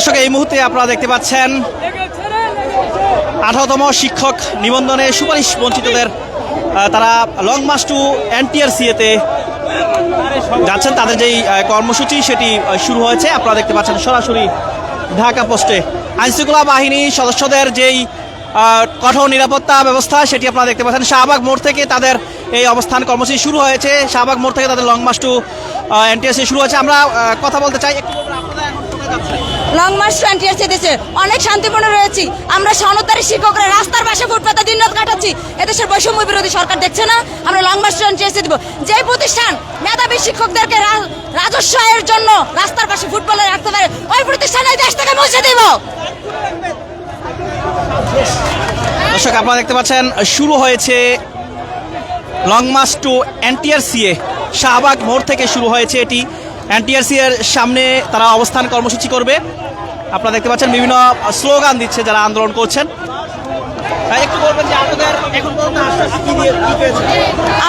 দর্শক, এই মুহূর্তে আপনারা দেখতে পাচ্ছেন আঠারোতম শিক্ষক নিবন্ধনে সুপারিশ বঞ্চিতদের তারা লং মার্চ টু এনটিআরসিএতে যাচ্ছেন। তাদের যেই কর্মসূচি সেটি শুরু হয়েছে। আপনারা দেখতে পাচ্ছেন সরাসরি ঢাকা পোস্টে। আইনশৃঙ্খলা বাহিনী সদস্যদের যেই কঠোর নিরাপত্তা ব্যবস্থা, সেটি আপনারা দেখতে পাচ্ছেন। শাহবাগ মোড় থেকে তাদের এই অবস্থান কর্মসূচি শুরু হয়েছে। শাহবাগ মোড় থেকে তাদের লং মার্চ টু এনটিএসসি শুরু হয়েছে। আমরা কথা বলতে চাই। একটু আপনারা এখন কোথায় যাচ্ছেন? লং মার্চ টোয়েন্টি ইয়ার্স এদেশে অনেক শান্তিপূর্ণ রয়েছি। আমরা সনদারি শিক্ষকরা রাস্তার পাশে ফুটপাতে দিন রাত কাটাচ্ছি। এদেশের বৈষম্য বিরোধী সরকার দেখছে না, আমরা লং মার্চ টোয়েন্টি এসে দিব। যে প্রতিষ্ঠান মেধাবী শিক্ষকদেরকে রাজস্ব আয়ের জন্য রাস্তার পাশে ফুটবলে রাখতে পারে, ওই প্রতিষ্ঠান দেশ থেকে মুছে দিব। দর্শক, আপনারা দেখতে পাচ্ছেন, শুরু হয়েছে long march to NTRCA Shahbag মোড় থেকে শুরু হয়েছে এটি। এনটিআরসি এর সামনে তারা অবস্থান কর্মসূচি করবে। আপনারা দেখতে পাচ্ছেন বিভিন্ন স্লোগান দিচ্ছে যারা আন্দোলন করছেন। এখন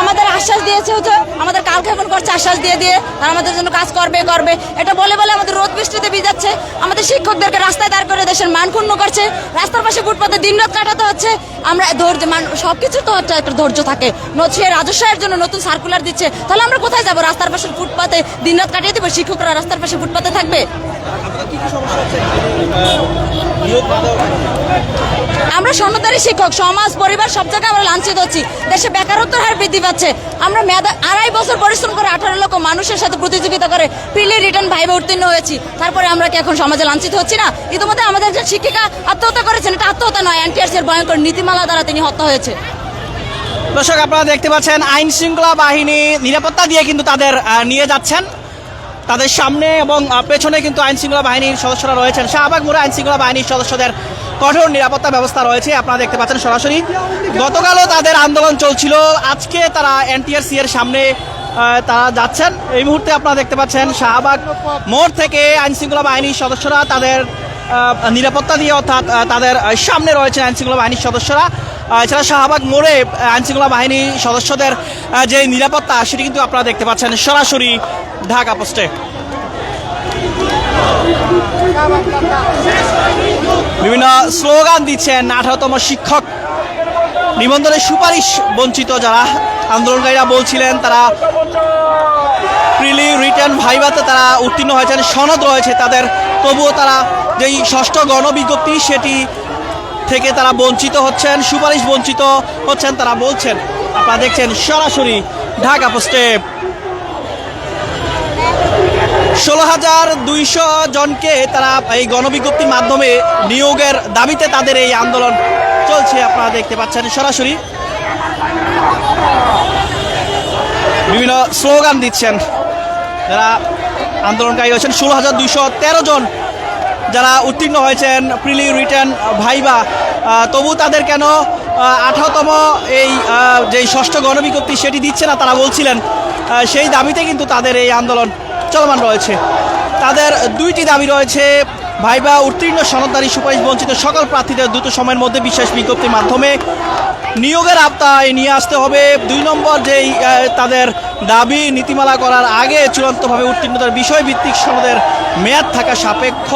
আমাদের আশ্বাস দিয়েছে হচ্ছে, আমাদের কাল খেপন করছে আশ্বাস দিয়ে দিয়ে আর আমাদের জন্য কাজ করবে করবে। এটা বলে বলে আমাদের রোদ বৃষ্টিতে ভিজাচ্ছে। আমাদের শিক্ষকদেরকে রাস্তায় দাঁড় করে দেশের মান ক্ষুণ্ণ করছে। রাস্তার পাশে ফুটপাতে দিন রাত কাটাতে হচ্ছে। আমরা ধৈর্য মান সব কিছু তো একটা একটা ধৈর্য থাকে। সে রাজস্বের জন্য নতুন সার্কুলার দিচ্ছে। তাহলে আমরা কোথায় যাব? রাস্তার পাশে ফুটপাতে দিন রাত কাটিয়ে দেবো? শিক্ষকরা রাস্তার পাশে ফুটপাতে থাকবে? আমরা সন্ন্যতারী শিক্ষক সমাজ পরিবার সব জায়গায় আমরা লাঞ্ছিত হচ্ছি। দেশে বেকারত্বের হার বৃদ্ধি পাচ্ছে। আমরা মেধা আড়াই বছর পরিশ্রম করে আঠারো লক্ষ মানুষের সাথে প্রতিযোগিতা করে পিলি রিটার্ন ভাইবে উত্তীর্ণ হয়েছি। তারপরে আমরা কি এখন সমাজে লাঞ্ছিত হচ্ছি না? ইতিমধ্যে আমাদের একজন শিক্ষিকা আত্মহত্যা করেছেন। এটা আত্মহত্যা নয় এনটিআরসি এর ভয়ঙ্কর নীতিমালা দ্বারা তিনি হত্যা হয়েছে। দর্শক আপনারা দেখতে পাচ্ছেন আইন শৃঙ্খলা বাহিনী নিরাপত্তা দিয়ে কিন্তু তাদের নিয়ে যাচ্ছেন। তাদের সামনে এবং পেছনে কিন্তু আইনশৃঙ্খলা বাহিনীর সদস্যরা রয়েছেন। শাহবাগ মোড়ে আইন শৃঙ্খলা বাহিনীর সদস্যদের কঠোর নিরাপত্তা ব্যবস্থা রয়েছে, আপনারা দেখতে পাচ্ছেন সরাসরি। গতকালও তাদের আন্দোলন চলছিল। আজকে তারা এনটিআরসি এর সামনে তারা যাচ্ছেন। এই মুহূর্তে আপনারা দেখতে পাচ্ছেন শাহবাগ মোড় থেকে আইনশৃঙ্খলা বাহিনীর সদস্যরা তাদের নিরাপত্তা দিয়ে অর্থাৎ তাদের সামনে রয়েছে আইনশৃঙ্খলা বাহিনীর সদস্যরা। এছাড়া শাহবাগ মোড়ে আহ, আইন বাহিনী সদস্যদের যে নিরাপত্তা সেটি কিন্তু আপনারা দেখতে পাচ্ছেন সরাসরি ঢাকা পোস্টে। বিভিন্ন স্লোগান দিচ্ছেন আঠারোতম শিক্ষক। নিবন্ধনের সুপারিশ বঞ্চিত যারা আন্দোলনকারীরা বলছিলেন তারা প্রিলি রিটার্ন ভাইভাতে তারা উত্তীর্ণ হয়েছেন সনদ রয়েছে তাদের। তবুও তারা যেই ষষ্ঠ গণবিজ্ঞপ্তি সেটি থেকে তারা বঞ্চিত হচ্ছেন, সুপারিশ বঞ্চিত হচ্ছেন, তারা বলছেন, আপনারা দেখছেন সরাসরি ঢাকা পোস্টে। ষোলো হাজার দুইশো জনকে তারা এই গণবিজ্ঞপ্তির মাধ্যমে নিয়োগের দাবিতে তাদের এই আন্দোলন চলছে, আপনারা দেখতে পাচ্ছেন সরাসরি। বিভিন্ন স্লোগান দিচ্ছেন, যারা আন্দোলনকারী হয়েছেন। ষোলো হাজার দুইশো তেরো জন যারা উত্তীর্ণ হয়েছেন, প্রিলি, রিটার্ন, ভাইবা তবু তাদের কেন আঠারোতম এই যেই ষষ্ঠ গণবিজ্ঞপ্তি সেটি দিচ্ছে না তারা বলছিলেন সেই দাবিতে কিন্তু তাদের এই আন্দোলন চলমান রয়েছে। তাদের দুইটি দাবি রয়েছে, ভাইবা উত্তীর্ণ সনদদারি সুপারিশ বঞ্চিত সকল প্রার্থীদের দ্রুত সময়ের মধ্যে বিশেষ বিজ্ঞপ্তির মাধ্যমে নিয়োগের আওতায় নিয়ে আসতে হবে। দুই নম্বর যেই তাদের দাবি, নীতিমালা করার আগে চূড়ান্তভাবে উত্তীর্ণতার বিষয়ভিত্তিক সনদের মেয়াদ থাকা সাপেক্ষ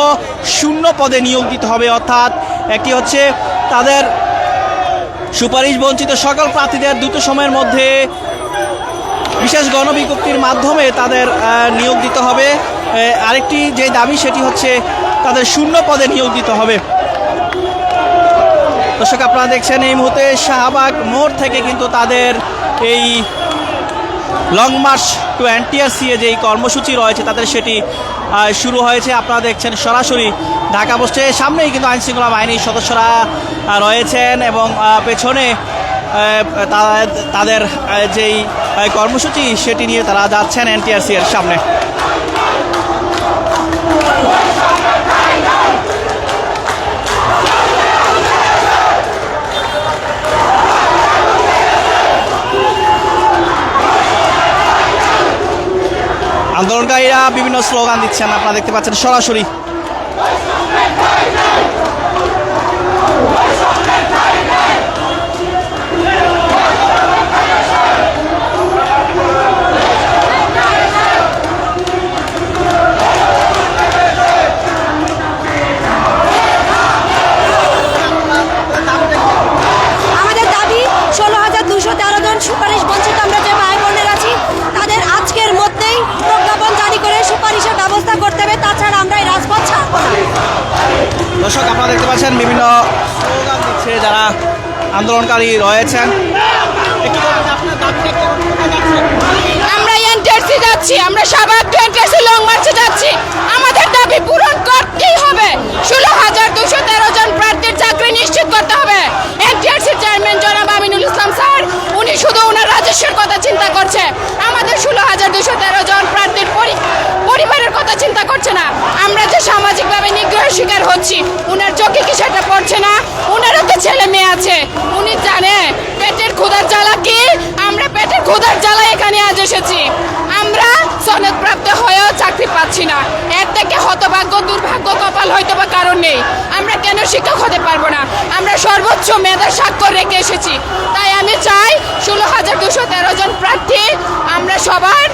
শূন্য পদে নিয়োগ দিতে হবে, অর্থাৎ একটি হচ্ছে তাদের সুপারিশ বঞ্চিত সকল প্রার্থীদের দ্রুত সময়ের মধ্যে বিশেষ গণবিজ্ঞপ্তির মাধ্যমে তাদের নিয়োগ দিতে হবে। আরেকটি যে দাবি, সেটি হচ্ছে তাদের শূন্য পদে নিয়োগ দিতে হবে। দর্শক, আপনারা দেখছেন এই মুহূর্তে শাহবাগ মোড় থেকে কিন্তু তাদের এই লং মার্চ টু এনটিআরসিএ যেই কর্মসূচি রয়েছে, তাদের সেটি শুরু হয়েছে। আপনারা দেখছেন সরাসরি ঢাকা বসছে সামনেই কিন্তু আইন শৃঙ্খলা বাহিনীর সদস্যরা রয়েছেন এবং পেছনে তাদের যেই কর্মসূচি, সেটি নিয়ে তারা যাচ্ছেন এনটিআরসি এর সামনে। আন্দোলনকারীরা বিভিন্ন স্লোগান দিচ্ছেন আপনারা দেখতে পাচ্ছেন সরাসরি। বিভিন্ন স্লোগান দিচ্ছে যারা আন্দোলনকারী রয়েছেন? আমরা এনটিআরসি যাচ্ছি, আমরা সবাই এনটিআরসি লং মার্চে যাচ্ছি। আমাদের দাবি পূরণ করতেই হবে। ষোলো হাজার দুশো তেরো জন প্রার্থীর চাকরি নিশ্চিত করতে হবে। এনটিআরসি চেয়ারম্যান জনাব আমিনুল ইসলাম স্যার, উনি শুধু ওনার রাজস্বের কথা চিন্তা করছে। আমাদের ষোলো হাজার দুশো তেরো জন প্রার্থীর পরি- পরিবারের কথা চিন্তা করছে না। আমরা যে সামাজিকভাবে নিগ্রহের শিকার হচ্ছি চোখে কি সেটা পড়ছে না? উনারও তো ছেলে মেয়ে আছে। উনি জানে, পেটের ক্ষুধার জ্বালা কি? আমরা পেটের ক্ষুধার জ্বালা এখানে আজ এসেছি। আমরা সনদ প্রাপ্ত হয়েও চাকরি পাচ্ছি না। এর থেকে হতভাগ্য, দুর্ভাগ্য কপাল হয়তো বা কারণ নেই। আমরা কেন শিক্ষক হতে পারব না? আমরা সর্বোচ্চ মেধার স্বাক্ষর রেখে এসেছি। তাই আমি চাই ষোলো হাজার দুশো তেরো জন প্রার্থী আমরা সবার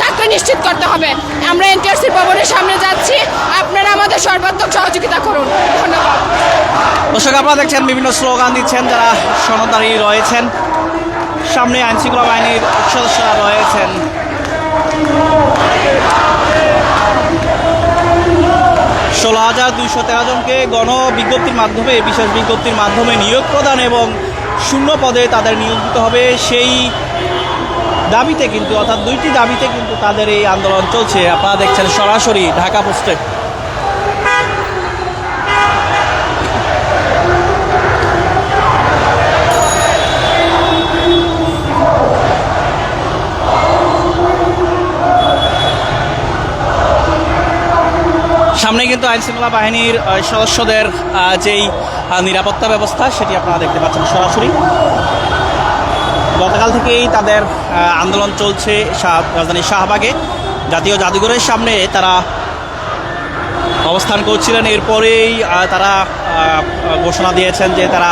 চাকরি নিশ্চিত করতে হবে। আমরা এনটিআরসি ভবনের সামনে যাচ্ছি। আপনারা আমাদের সর্বাত্মক সহযোগিতা করুন। ধন্যবাদ। দর্শক, আপনারা দেখছেন বিভিন্ন স্লোগান দিচ্ছেন যারা সনদারী রয়েছেন। সামনে আইনশৃঙ্খলা বাহিনীর সদস্যরা রয়েছেন। ষোলো হাজার দুইশো তেরো জনকে গণ বিজ্ঞপ্তির মাধ্যমে, বিশেষ বিজ্ঞপ্তির মাধ্যমে নিয়োগ প্রদান এবং শূন্য পদে তাদের নিয়োগ দিতে হবে সেই দাবিতে কিন্তু, অর্থাৎ দুইটি দাবিতে কিন্তু তাদের এই আন্দোলন চলছে। আপনারা দেখছেন সরাসরি ঢাকা পোস্টে। সামনে কিন্তু আইনশৃঙ্খলা বাহিনীর সদস্যদের যেই নিরাপত্তা ব্যবস্থা, সেটি আপনারা দেখতে পাচ্ছেন সরাসরি। গতকাল থেকেই তাদের আন্দোলন চলছে রাজধানী শাহবাগে। জাতীয় জাদুঘরের সামনে তারা অবস্থান করছিলেন। এরপরেই তারা ঘোষণা দিয়েছেন যে তারা,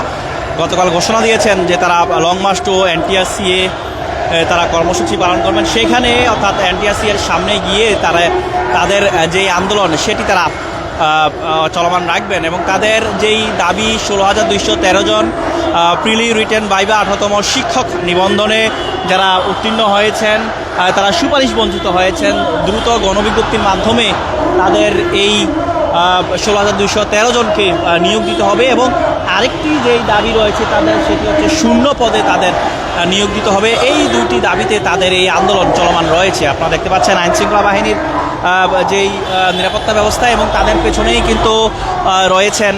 গতকাল ঘোষণা দিয়েছেন যে তারা লং মার্চ টু এনটিআরসিএ তারা কর্মসূচি পালন করবেন। সেখানে অর্থাৎ এনটিআরসি এর সামনে গিয়ে তারা, তাদের যে আন্দোলন, সেটি তারা চলমান রাখবেন এবং তাদের যেই দাবি, ষোলো হাজার দুইশো তেরো জন প্রিলি রিটেন বাইবা আঠারোতম শিক্ষক নিবন্ধনে যারা উত্তীর্ণ হয়েছেন তারা সুপারিশ বঞ্চিত হয়েছেন, দ্রুত গণবিজ্ঞপ্তির মাধ্যমে তাদের এই ষোলো হাজার দুইশো তেরো জনকে নিয়োগ দিতে হবে এবং আরেকটি যেই দাবি রয়েছে তাদের, সেটি হচ্ছে শূন্য পদে তাদের নিয়োগ দিতে হবে। এই দুটি দাবিতে তাদের এই আন্দোলন চলমান রয়েছে। আপনারা দেখতে পাচ্ছেন আইন শৃঙ্খলা বাহিনীর যেই নিরাপত্তা ব্যবস্থা এবং তাদের পেছনেই কিন্তু রয়েছেন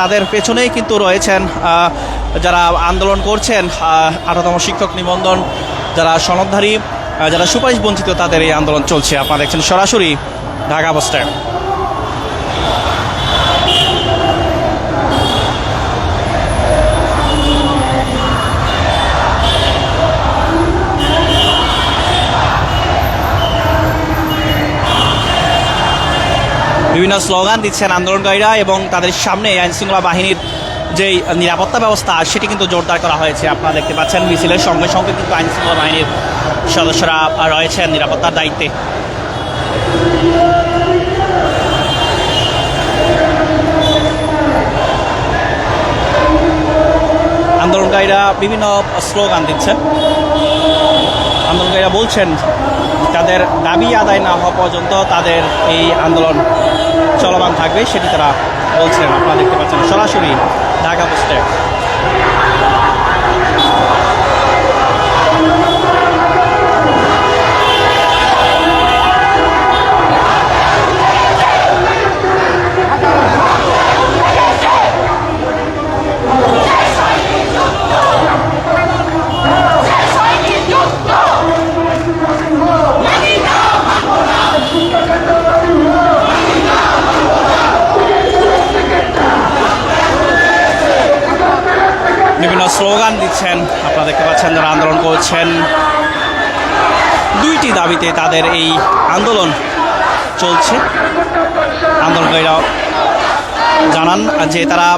তাদের পেছনেই কিন্তু রয়েছেন যারা আন্দোলন করছেন আঠারোতম শিক্ষক নিবন্ধন যারা সনদধারী যারা সুপারিশ বঞ্চিত তাদের এই আন্দোলন চলছে। আপনারা দেখছেন সরাসরি ঢাকা বাস বিভিন্ন স্লোগান দিচ্ছেন আন্দোলনকারীরা এবং তাদের সামনে আইন শৃঙ্খলা বাহিনীর যেই নিরাপত্তা ব্যবস্থা, সেটি কিন্তু জোরদার করা হয়েছে। আপনারা দেখতে পাচ্ছেন মিছিলের সঙ্গে সঙ্গে কিন্তু আইন শৃঙ্খলা বাহিনীর সদস্যরা রয়েছেন নিরাপত্তার দায়িত্বে। আন্দোলনকারীরা বিভিন্ন স্লোগান দিচ্ছেন। আন্দোলনকারীরা বলছেন তাদের দাবি আদায় না হওয়া পর্যন্ত তাদের এই আন্দোলন চলমান থাকবে, সেটি তারা বলছেন আপনারা দেখতে পাচ্ছেন। সরাসরি ঢাকা পোস্টে বিভিন্ন স্লোগান দিচ্ছেন আপনারা দেখতে পাচ্ছেন যারা আন্দোলন করছেন দুইটি দাবিতে তাদের এই আন্দোলন চলছে। আন্দোলনকারীরা জানান যে তারা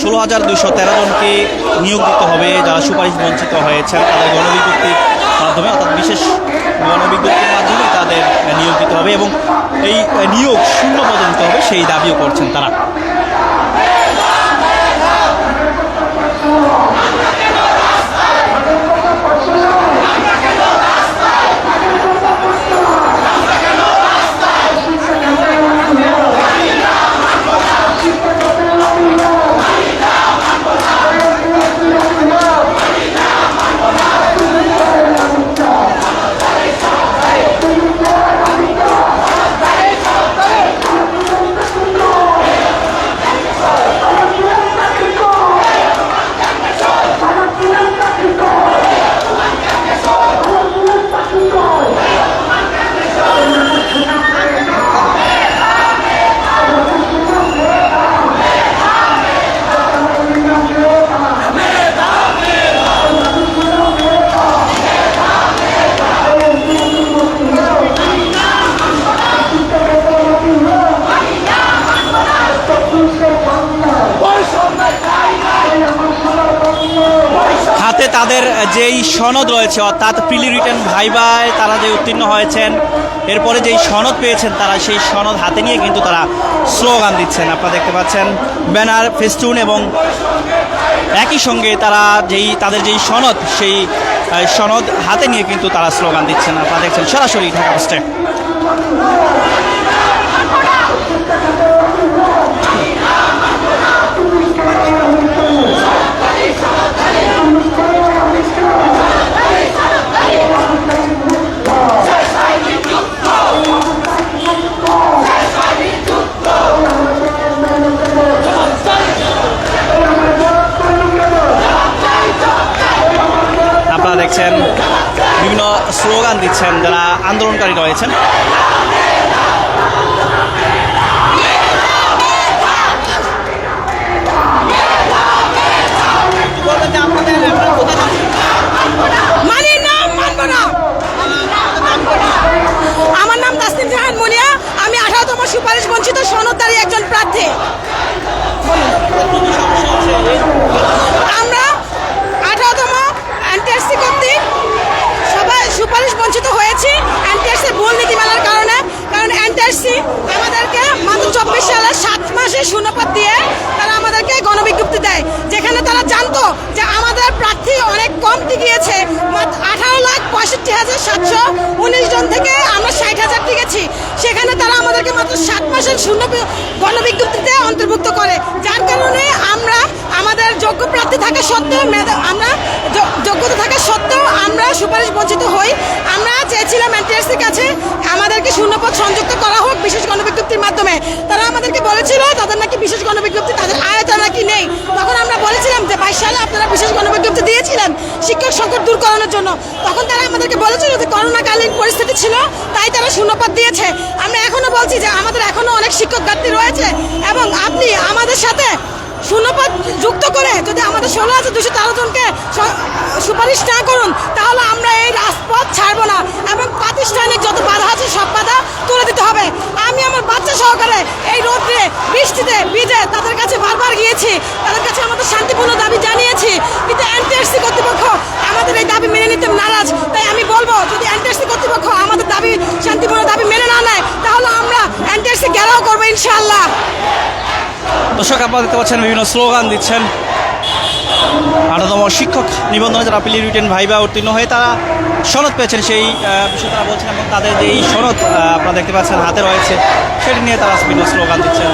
ষোলো হাজার দুশো তেরো জনকে নিয়োগ দিতে হবে, যারা সুপারিশ বঞ্চিত হয়েছেন তাদের গণবিজ্ঞপ্তির মাধ্যমে, অর্থাৎ বিশেষ গণবিজ্ঞপ্তির মাধ্যমে তাদের নিয়োগ দিতে হবে এবং এই নিয়োগ শূন্য পদে হবে, সেই দাবিও করছেন তারা। তাদের যেই সনদ রয়েছে, অর্থাৎ প্রিলি রিটার্ন ভাইবায় তারা যে উত্তীর্ণ হয়েছেন, এরপরে যেই সনদ পেয়েছেন তারা, সেই সনদ হাতে নিয়ে কিন্তু তারা স্লোগান দিচ্ছেন। আপনারা দেখতে পাচ্ছেন, ব্যানার, ফেস্টুন এবং একই সঙ্গে তারা যেই, তাদের যেই সনদ, সেই সনদ হাতে নিয়ে কিন্তু তারা স্লোগান দিচ্ছেন। আপনারা দেখছেন, সরাসরি ঢাকা পোস্টে আপনারা দেখছেন বিভিন্ন স্লোগান দিচ্ছেন যারা আন্দোলনকারী রয়েছেন মানি না মানবো না আমার নাম তাসনিম জাহান মুনিয়া আমি আঠারোতম সুপারিশ বঞ্চিত সনদদারী একজন প্রার্থী আমরা আঠারোতম এনটিআরসি কর্তৃক সবাই সুপারিশ বঞ্চিত হয়েছি এনটিআরসি ভুল নীতিমালার কারণে কারণ এনটিআরসি আমাদেরকে মাত্র চব্বিশ সালের সাত শূন্যপদ দিয়ে তারা আমাদেরকে গণবিজ্ঞপ্তি দেয়, যেখানে তারা জানতো যে আমাদের প্রার্থী অনেক গিয়েছে মাত্র আঠারো লাখ পঁয়ষট্টি হাজার সাতশো উনিশ জন থেকে আমরা ষাট হাজার টিকেছি। সেখানে তারা আমাদেরকে মাত্র সাত মাসের শূন্য গণবিজ্ঞপ্তিতে অন্তর্ভুক্ত করে। যার কারণে আমরা আমাদের যোগ্য প্রার্থী থাকা সত্ত্বেও আমরা যোগ্যতা থাকা সত্ত্বেও আমরা সুপারিশ বঞ্চিত হই। আমরা চেয়েছিলাম এনটিআরসির কাছে আমাদেরকে শূন্যপদ সংযুক্ত করা হোক, বিশেষ গণবিজ্ঞপ্তির মাধ্যমে তারা আমাদেরকে বলেছিল তাদের নাকি বিশেষ গণবিজ্ঞপ্তি তাদের আয়তা নাকি নেই তখন আমরা বলেছিলাম যে বাইশ সালে আপনারা বিশেষ গণবিজ্ঞপ্তি দিয়েছিলেন শিক্ষক করানোর জন্য। তখন তারা আমাদেরকে বলেছিল যে করোনাকালীন পরিস্থিতি ছিল, তাই তারা শূন্যপদ দিয়েছে। আমরা এখনও বলছি যে আমাদের এখনও অনেক শিক্ষক ঘাটতি রয়েছে এবং আপনি আমাদের সাথে শূন্যপদ যুক্ত করে যদি আমাদের ষোলো হাজার দুশো তেরো জনকে সুপারিশ না করুন, তাহলে আমরা এই রাজপথ ছাড়বো না এবং প্রাতিষ্ঠানিক যত বাধা আছে সব বাধা তুলে দিতে হবে। আমি আমার বাচ্চা সহকারে এই রোদ্রে, বৃষ্টিতে ভিজে তাদের কাছে বারবার গিয়েছি, তাদের কাছে আমাদের শান্তিপূর্ণ দাবি জানিয়েছি কিন্তু এনটিআরসি কর্তৃপক্ষ আমাদের এই দাবি মেনে নিতে নারাজ তাই আমি বলব যদি এনটিআরসি কর্তৃপক্ষ আমাদের দাবি, শান্তিপূর্ণ দাবি মেনে না নেয়, তাহলে আমরা এনটিআরসি ঘেরাও করব ইনশাআল্লাহ। দর্শক, আপনারা দেখতে পাচ্ছেন বিভিন্ন স্লোগান দিচ্ছেন। আঠারোতম শিক্ষক নিবন্ধনে যারা পিলি রিটেন ভাইবা উত্তীর্ণ হয়ে তারা সনদ পেয়েছেন। সেই বিষয়ে তারা বলছেন এবং তাদের যে এই সনদ আপনারা দেখতে পাচ্ছেন হাতে রয়েছে, সেটি নিয়ে তারা বিভিন্ন স্লোগান দিচ্ছেন।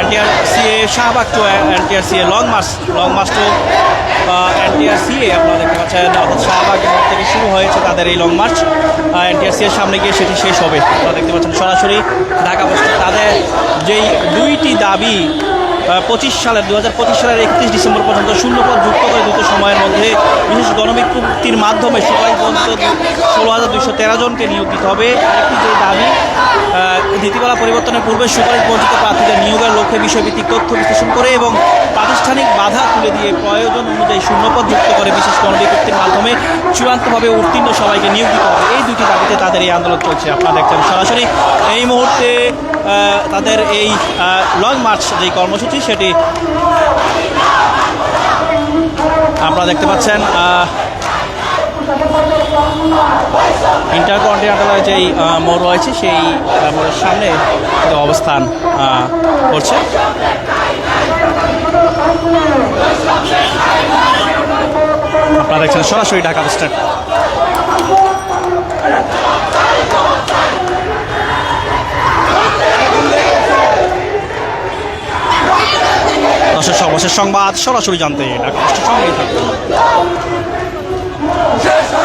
NTRCA Shahbag to NTRCA long march long march to NTRCA আপনারা দেখতে পাচ্ছেন শাহবাগ থেকে শুরু হয়েছে তাদের এই লং মার্চ এনটিআর সিএর সামনে গিয়ে সেটি শেষ হবে। আপনারা দেখতে পাচ্ছেন সরাসরি ঢাকা তাদের যেই দুইটি দাবি পঁচিশ সালের দু হাজার পঁচিশ সালের একত্রিশ ডিসেম্বর পর্যন্ত শূন্যপদ যুক্ত করে দ্রুত সময়ের মধ্যে বিশেষ গণবিজ্ঞপ্তির মাধ্যমে সবাই পর্যন্ত ষোলো হাজার দুইশো তেরো জনকে নিয়োগ দিতে হবে। আরেকটি যে দাবি নীতিমালা পরিবর্তনের পূর্বে সুপারিশ বঞ্চিত প্রার্থীদের নিয়োগের লক্ষ্যে বিষয়ভিত্তিক তথ্য বিশ্লেষণ করে এবং প্রাতিষ্ঠানিক বাধা তুলে দিয়ে প্রয়োজন অনুযায়ী শূন্যপদ যুক্ত করে বিশেষ গণবিজ্ঞপ্তির মাধ্যমে চূড়ান্তভাবে উত্তীর্ণ সবাইকে নিয়োগ দিতে হবে। এই দুটি দাবিতে তাদের এই আন্দোলন চলছে। আপনারা দেখছেন সরাসরি এই মুহূর্তে তাদের এই লং মার্চ যে কর্মসূচি সেটি আপনারা দেখতে পাচ্ছেন ইন্টার কন্টিনেন্টালের যেই আহ, মোড় রয়েছে সেই মোড়ের সামনে অবস্থান করছে। আপনারা দেখছেন সরাসরি ঢাকা পোস্টার দর্শক সর্বশেষ সংবাদ সরাসরি জানতে ঢাকা সঙ্গেই থাকুন।